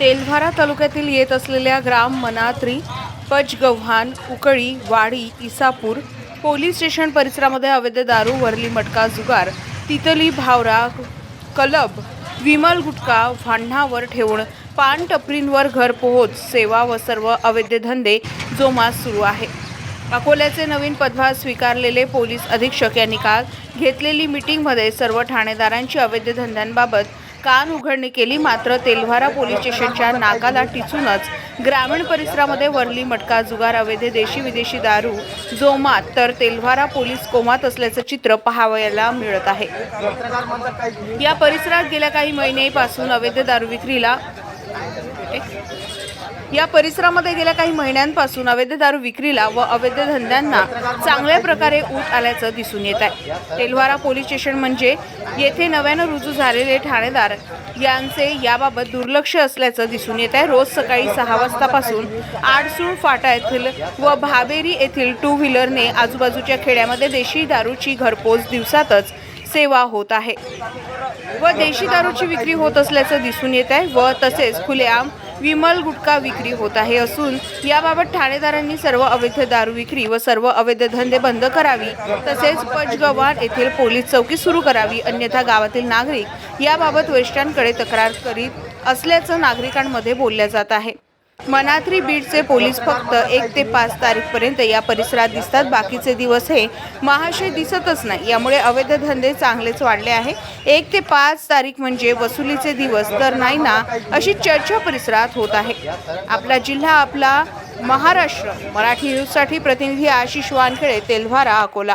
तेलभारा तालुक्यातील येत असलेल्या ग्राम मनात्री पचगव्हाण उकळी वाडी इसापूर पोलीस स्टेशन परिसरामध्ये अवैध दारू वरली मटका जुगार तितली भावरा कलब विमल गुटखा भांडणावर ठेवून पान टपरींवर घरपोहोच सेवा व सर्व अवैध धंदे जोमात सुरू आहे. अकोल्याचे नवीन पदभार स्वीकारलेले पोलीस अधीक्षक यांनी काल घेतलेली मिटिंगमध्ये सर्व ठाणेदारांची अवैध धंद्यांबाबत कान उघडणी केली मात्र तेलवारा पोलीस स्टेशनच्या नाकाला टिचूनच ग्रामीण परिसरामध्ये वरली मटका जुगार अवैध देशी विदेशी दारू जोमात तर तेलवारा पोलीस कोमात असल्याचं चित्र पाहावयाला मिळत आहे. या परिसरात गेल्या काही महिनेपासून अवैध दारू विक्रीला या परिसरामध्ये गेल्या काही महिन्यांपासून अवैध दारू विक्रीला व अवैध धंद्यांना चांगल्या प्रकारे ऊत आल्याचं दिसून येत आहे. तेलवारा पोलीस स्टेशन म्हणजे येथे नव्यानं रुजू झालेले ठाणेदार यांचे याबाबत दुर्लक्ष असल्याचं दिसून येत आहे. रोज सकाळी सहा वाजतापासून आडसूळ फाटा येथील व भाबेरी येथील टू व्हीलरने आजूबाजूच्या खेड्यामध्ये देशी दारूची घरपोच दिवसातच सेवा होत आहे. व देशी दारूची विक्री होत असल्याचं दिसून येत आहे व तसेच खुलेआम विमल गुटखा विक्री होत आहे असून याबाबत ठाणेदारांनी सर्व अवैध दारू विक्री व सर्व अवैध धंदे बंद करावी तसेच पचगव्हाण येथील पोलीस चौकी सुरू करावी अन्यथा गावातील नागरिक याबाबत वरिष्ठांकडे तक्रार करीत असल्याचं नागरिकांमध्ये बोलल्या जात आहे. मनात्री बीडचे पोलीस फक्त एक ते पाच तारीखपर्यंत या परिसरात दिसतात. बाकीचे दिवस हे महाशय दिसतच नाही. यामुळे अवैध धंदे चांगलेच वाढले आहे. एक ते पाच तारीख म्हणजे वसुलीचे दिवस तर नाही ना अशी चर्चा परिसरात होत आहे. आपला जिल्हा आपला महाराष्ट्र. मराठी न्यूजसाठी प्रतिनिधी आशिष वानखेडे तेल्हारा अकोला.